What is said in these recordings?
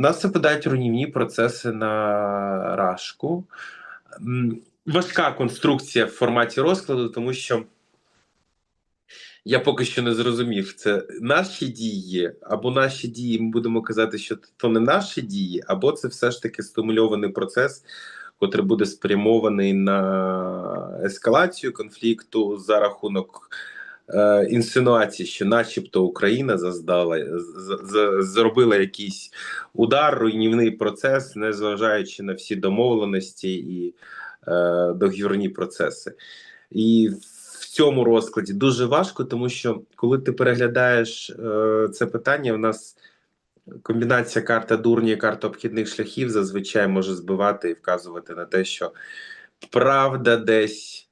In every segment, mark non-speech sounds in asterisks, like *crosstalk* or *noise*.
Нас випадають руйнівні процеси на рашку. Важка конструкція в форматі розкладу, тому що я поки що не зрозумів, це наші дії, або наші дії, ми будемо казати, що то не наші дії, або це все ж таки стимульований процес, котрий буде спрямований на ескалацію конфлікту за рахунок е, інсинуації, що, начебто, Україна заздала, зробила якийсь удар, руйнівний процес, незважаючи на всі домовленості і е, договірні процеси. І в цьому розкладі дуже важко, тому що коли ти переглядаєш е, це питання, у нас комбінація карта дурні і карта обхідних шляхів зазвичай може збивати і вказувати на те, що правда десь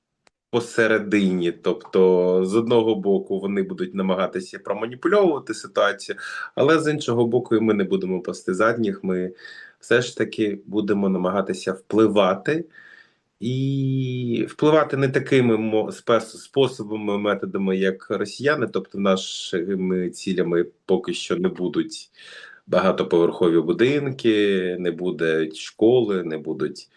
посередині. Тобто, з одного боку, вони будуть намагатися проманіпульовувати ситуацію, але з іншого боку, ми не будемо пасти задніх. Ми все ж таки будемо намагатися впливати. І впливати не такими способами, методами, як росіяни, тобто нашими цілями поки що не будуть багатоповерхові будинки, не будуть школи, не будуть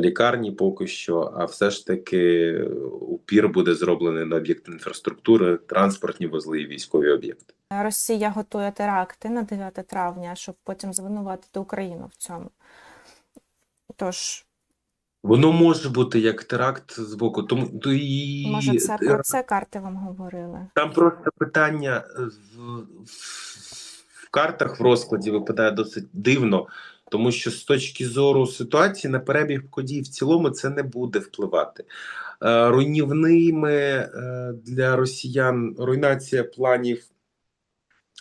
лікарні поки що, а все ж таки упір буде зроблений на об'єкти інфраструктури, транспортні вузли і військові об'єкти. Росія готує теракти на 9 травня, щоб потім звинуватити Україну в цьому. Тож, Воно може бути як теракт з боку, тому то і може, це про це карти вам говорили? Там просто питання е, в, в, в картах в розкладі випадає досить дивно, тому що з точки зору ситуації на перебіг подій в цілому це не буде впливати. Е, руйнівними е, для росіян руйнація планів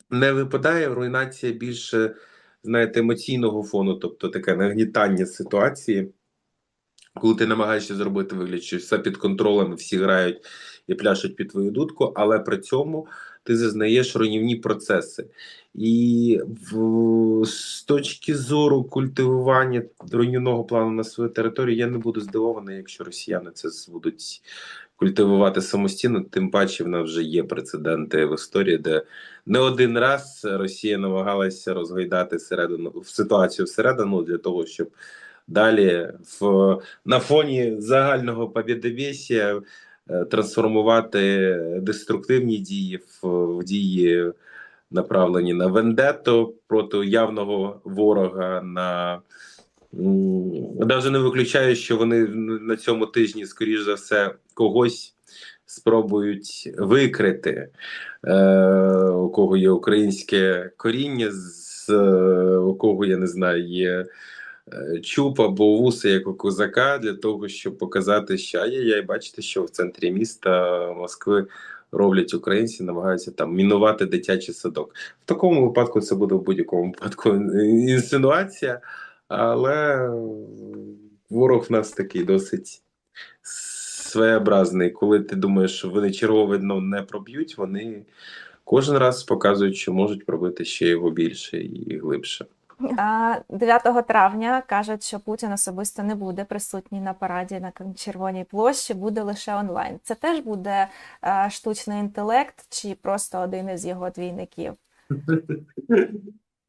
не випадає. Руйнація більше, знаєте, емоційного фону, тобто таке нагнітання ситуації. Коли ти намагаєшся зробити вигляд, що все під контролем, всі грають і пляшуть під твою дудку, але при цьому ти зазнаєш руйнівні процеси. І в, з точки зору культивування руйнівного плану на свою територію, я не буду здивований, якщо росіяни це будуть культивувати самостійно. Тим паче в нас вже є прецеденти в історії, де не один раз Росія намагалася розгойдати середину ситуацію всередину для того, щоб далі в на фоні загального побєдовєсія трансформувати деструктивні дії в, в дії, направлені на вендету проти явного ворога. на навіть не виключаю, що вони на цьому тижні, скоріш за все, когось спробують викрити, е, у кого є українське коріння, з е, у кого я не знаю, є е, чуб або вуси, як у козака, для того, щоб показати, що ай-яй-яй, бачите, що в центрі міста Москви роблять українці, намагаються там мінувати дитячий садок. В такому випадку це буде в будь-якому випадку інсинуація, але ворог в нас такий досить своєобразний. Коли ти думаєш, що вони чергове дно не проб'ють, вони кожен раз показують, що можуть пробити ще його більше і глибше. А 9 травня кажуть, що Путін особисто не буде присутній на параді на Червоній площі, буде лише онлайн. Це теж буде е, штучний інтелект чи просто один із його двійників?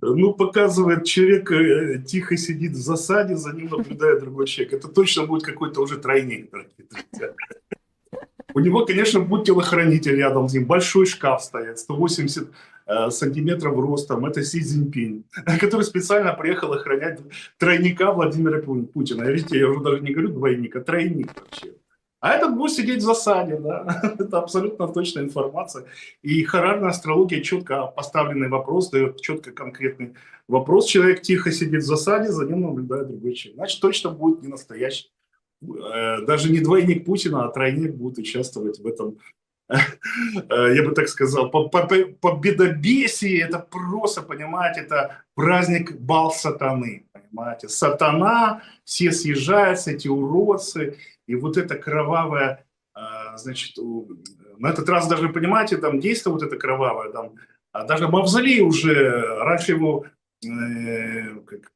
Ну, показывает, человек э, тихо сидит в засаде, за ним наблюдает другой человек. Это точно будет какой-то уже тройник. дорогие друзья. У него, конечно, будет телохранитель рядом с ним, большой шкаф стоит, 180 э, сантиметров ростом. Это Си Цзиньпинь, *laughs* который специально приехал охранять тройника Владимира Пу- Путина. Видите, я уже даже не говорю двойник, а тройник вообще. А этот будет сидеть в засаде, да. *laughs* Это абсолютно точная информация. И харарная астрология четко поставленный вопрос, дает четко конкретный вопрос. Человек тихо сидит в засаде, за ним наблюдает другой человек. Значит, точно будет не настоящий. э, Даже не двойник Путина, а тройник будет участвовать в этом э, я бы так сказал, по, по, по- победобесие, это просто, понимаете, это праздник бал сатаны, понимаете. Сатана, все съезжаются, эти уродцы, и вот это кровавое, э, значит, у- на этот раз даже, понимаете, там действие вот это кровавое, там, а даже Мавзолей уже, раньше его э, как, по-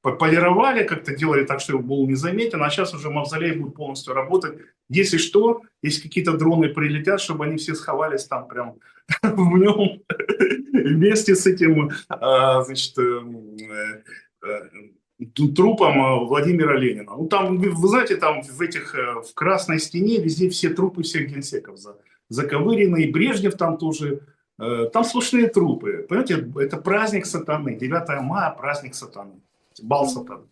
полировали, как-то делали так, что его был незаметен, а сейчас уже мавзолей будет полностью работать. Если что, если какие-то дроны прилетят, чтобы они все сховались там прям *laughs* в нем *laughs* вместе с этим, а, значит, э, э, трупом э, Владимира Ленина. Ну там, вы знаете, там в этих, э, в Красной Стене везде все трупы всех генсеков за, заковырены, и Брежнев там тоже, э, там сплошные трупы. Понимаете, это праздник сатаны, 9 мая праздник сатаны, бал сатаны.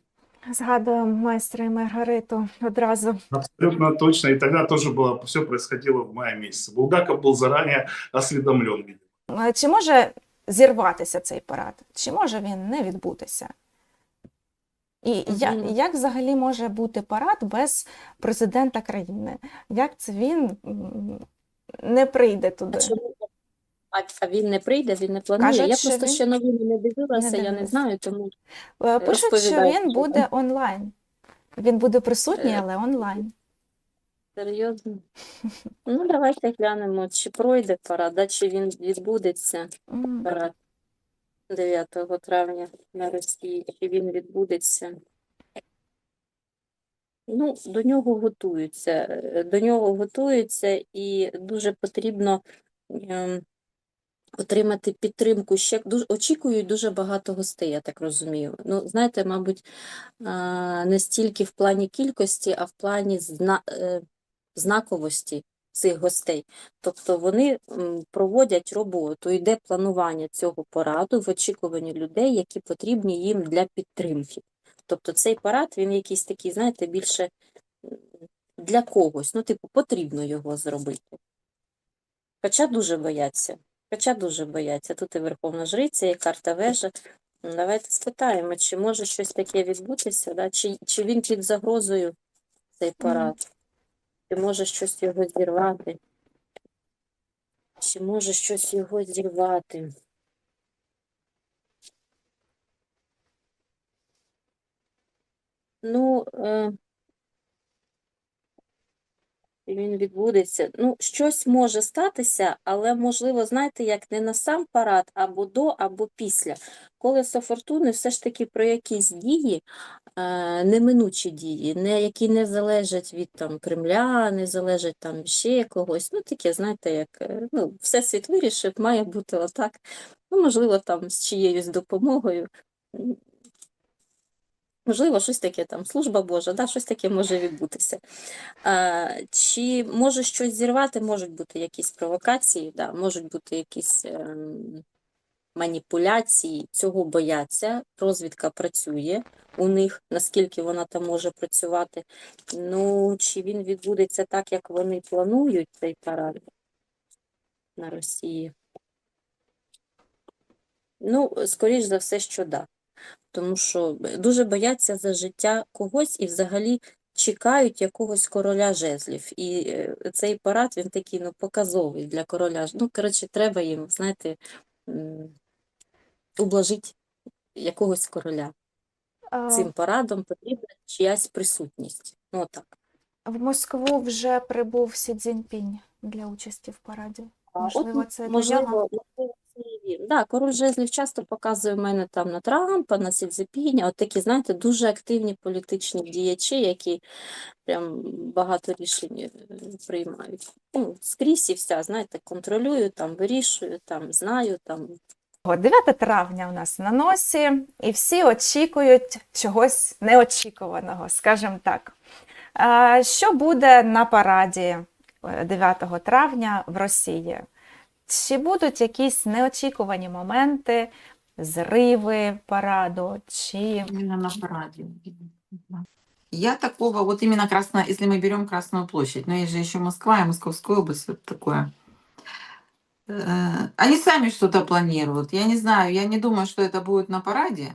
Згадую майстра і Маргариту одразу. Абсолютно точно, и тогда тоже было, все происходило в мае месяце. Булгаков был заранее осведомлен. видимо. Е, Чи може зірватися цей парад? Чи може він не відбутися? І я, Мгм. як взагалі може бути парад без президента країни? Як це він м, не прийде А туди? А, він не прийде, він не планує. Кажуть, я просто він- ще новини не дивилася, Не я не знаю, тому Е, Пишуть, що він буде онлайн. Він буде присутній, Е. але онлайн. серйозно. Ну, давайте глянемо, чи пройде парад, чи він відбудеться парад 9 травня на Росії, чи він відбудеться. Ну, до нього готуються. е, До нього готуються, і дуже потрібно ем, отримати підтримку. Ще дуже очікують дуже багато гостей, я так розумію. Ну, знаєте, мабуть, не стільки в плані кількості, а в плані зна... е, знаковості цих гостей. Тобто вони проводять роботу, йде планування цього параду в очікуванні людей, які потрібні їм для підтримки. Тобто цей парад, він якийсь такий, знаєте, більше для когось. Ну, типу, потрібно його зробити. Хоча дуже бояться. Хоча дуже бояться. Тут і Верховна Жриця, і карта вежа. Ну, Давайте спитаємо, чи може щось таке відбутися, да? чи, чи він під загрозою цей парад, чи може щось його зірвати, чи може щось його зірвати. Ну, е, він відбудеться. Ну, щось може статися, але можливо, знаєте, як не на сам парад, або до, або після. Колесо фортуни все ж таки про якісь дії, е, неминучі дії, не, які не залежать від там, Кремля, не залежать там ще когось. Ну, таке, знаєте, як е, ну, Всесвіт вирішив, має бути отак. Ну, можливо, там з чиєюсь допомогою. Можливо, щось таке там, служба Божа, да, щось таке може відбутися. А, чи може щось зірвати, можуть бути якісь провокації, да, можуть бути якісь ем, маніпуляції, цього бояться, розвідка працює у них, наскільки вона там може працювати. Ну, чи він відбудеться так, як вони планують цей парад на Росії? Ну, скоріш за все, що да. Тому що дуже бояться за життя когось і взагалі чекають якогось короля жезлів. І е, цей парад він такий ну, показовий для короля. Ну, коротше, треба їм, знаєте, ублажити якогось короля. А, Цим парадом потрібна чиясь присутність. Ну, отак. В Москву вже прибув Сі Цзіньпінь для участі в параді. Можливо, от, це можливо, можливо, це. Да, король жезлів часто показує мене там на Трампа, на Сідзепіня, от такі, знаєте, дуже активні політичні діячі, які прям багато рішень е, приймають. Ну, скрізь і вся, знаєте, контролюю, там, вирішую, там, знаю, там. О, 9 травня у нас на носі, і всі очікують чогось неочікуваного, скажімо так. Е, Що буде на параді е, 9 травня в Росії? Чи будуть якісь неочікувані моменти, зриви параду, чи Именно на параде. Я такого, вот именно красно, если мы берем Красную площадь, но есть же еще Москва и Московская область, вот такое. Э, Они сами что-то планируют. Я не знаю, я не думаю, что это будет на параде.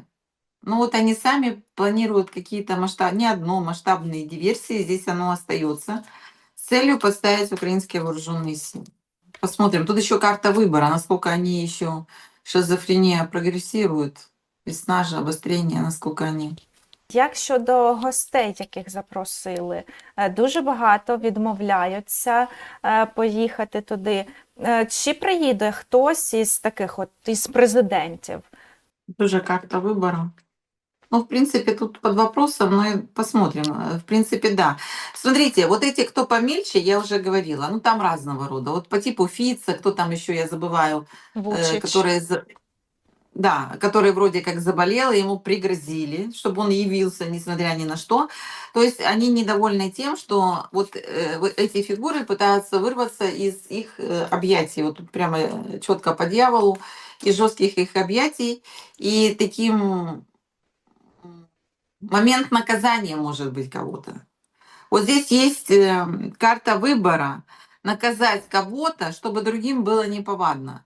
Но вот они сами планируют какие-то масштаб, не одно, масштабные диверсии. Здесь оно остается с целью поставить украинские вооруженные силы. Посмотрим. Тут еще карта выбора, насколько они еще шизофрения прогрессирует. Весна же, обострение, насколько они Як щодо гостей, яких запросили, Е, дуже багато відмовляються е, поїхати туди. Е, Чи приїде хтось із таких от із президентів? Тоже карта выбора. Ну, в принципе, тут под вопросом, и посмотрим. Э, В принципе, да. Смотрите, вот эти, кто помельче, я уже говорила, ну, там разного рода. Вот по типу Фица, кто там еще, я забываю, э, Вучич. который, за- да, который вроде как заболел, ему пригрозили, чтобы он явился, несмотря ни на что. То есть они недовольны тем, что вот э, эти фигуры пытаются вырваться из их э, объятий, вот прямо четко по дьяволу, из жестких их объятий, и таким момент наказания может быть кого-то. Вот здесь есть э, карта выбора, наказать кого-то, чтобы другим было неповадно.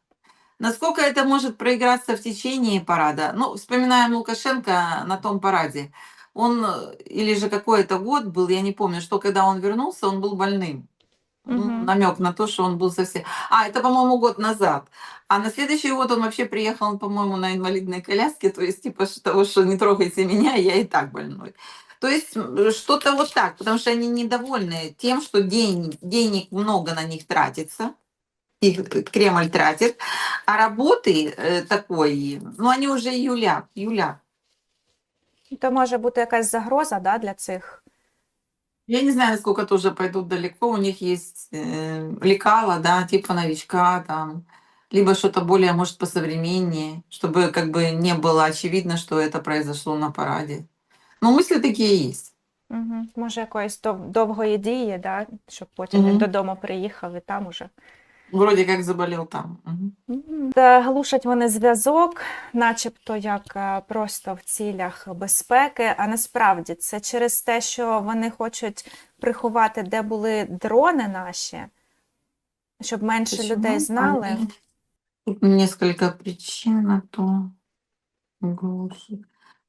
Насколько это может проиграться в течение парада? Ну, вспоминаем Лукашенко на том параде. Он, э, или же какой-то год был, я не помню, что когда он вернулся, он был больным. Мгм. Намек на то, что он был совсем... А, это, по-моему, год назад. А на следующий год он вообще приехал, по-моему, на инвалидной коляске, то есть типа того, что не трогайте меня, я и так больной. То есть что-то вот так, потому что они недовольны тем, что день, денег много на них тратится, их Кремль тратит, а работы э, такой, ну они уже юлят, юлят. То може бути якась загроза да, для цих. Я не знаю, насколько тоже пойдут далеко. У них есть э, лекала, да, типа новичка, там, либо что-то более, может, посовременнее, чтобы как бы не было очевидно, что это произошло на параде. Но мысли такие есть. Угу. Може, якоїсь дов- довгої дії, да, щоб потім він Мгм. додому приїхав і там уже. Вроде как заболел там. Мгм. Мгм. Та Глушать вони зв'язок, начебто як е, просто в цілях безпеки, а насправді це через те, що вони хочуть приховати, де були дрони наші, щоб менше Почему людей знали. они- Тут несколько причин на то. глушит.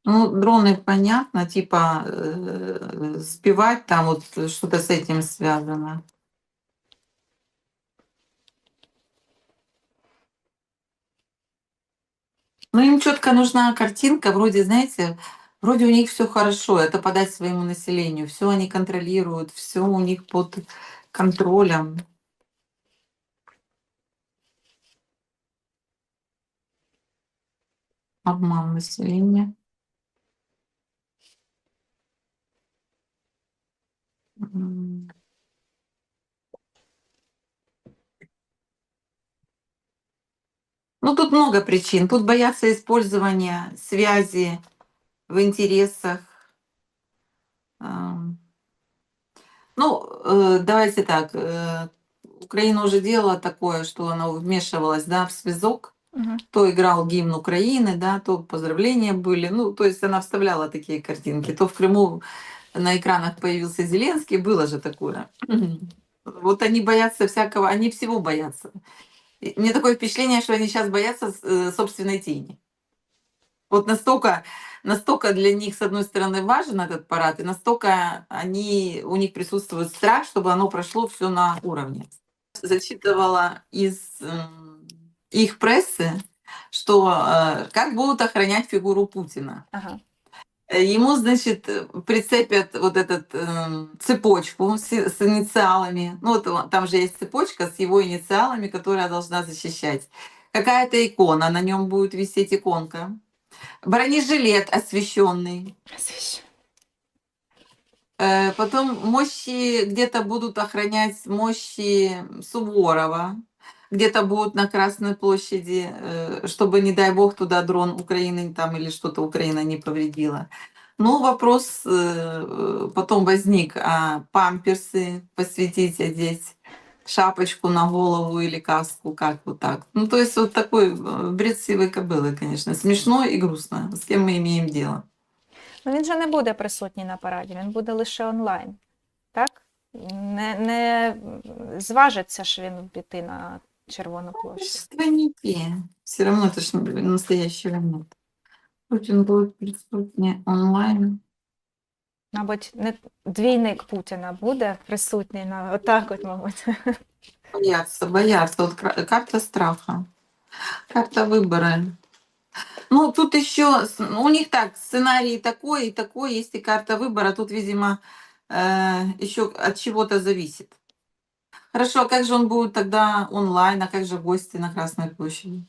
Ну, дроны понятно, типа э, сбивать там вот что-то с этим связано. Ну, им четко нужна картинка, вроде, знаете, вроде у них все хорошо, это подать своему населению, все они контролируют, все у них под контролем. Обман населения. М. Ну, тут много причин. Тут боятся использования связи в интересах. Ам. Ну, э, давайте так. э, Украина уже делала такое, что она вмешивалась да, в связок Угу. то играл гимн Украины, да, то поздравления были. Ну, то есть она вставляла такие картинки. То в Крыму на экранах появился Зеленский, было же такое. *clears throat* Вот они боятся всякого, они всего боятся. Мне такое впечатление, что они сейчас боятся э, собственной тени. Вот настолько, настолько для них, с одной стороны, важен этот парад, и настолько они, у них присутствует страх, чтобы оно прошло все на уровне. Зачитывала из их прессы, что э, как будут охранять фигуру Путина. Ага. Э, Ему, значит, э, прицепят вот этот эм, цепочку с, с инициалами. Ну, вот там же есть цепочка с его инициалами, которая должна защищать. Какая-то икона, на нем будет висеть иконка. Бронежилет освещенный. Свіщ. Э, Потом мощи где-то будут охранять мощи Суворова, где-то будут на Красной площади, э, чтобы, не дай бог, туда дрон Украины там или что-то Украина не повредила. Ну, вопрос э, э, потом возник, а памперсы посвятить, одеть, шапочку на голову или каску, как вот так. Ну, то есть вот такой э, бред сивой кобылы, конечно. Смешно и грустно. С кем мы имеем дело. Ну, він же не буде присутній на параді, він буде лише онлайн. Так? Не, не зважиться ж він піти на Червону площу. Двойники. Все равно это же настоящего нет. Путин будет присутствовать онлайн. Мабуть, не двійник Путіна буде присутній на отак, от, мабуть. Боятся, боятся. Вот кра- карта страха. Карта выбора. Ну, тут еще, с- ну, у них так, сценарий такой и такой, есть и карта выбора. Тут, видимо, еще от чего-то зависит. Хорошо, а как же он будет тогда онлайн, а как же гости на Красной площади?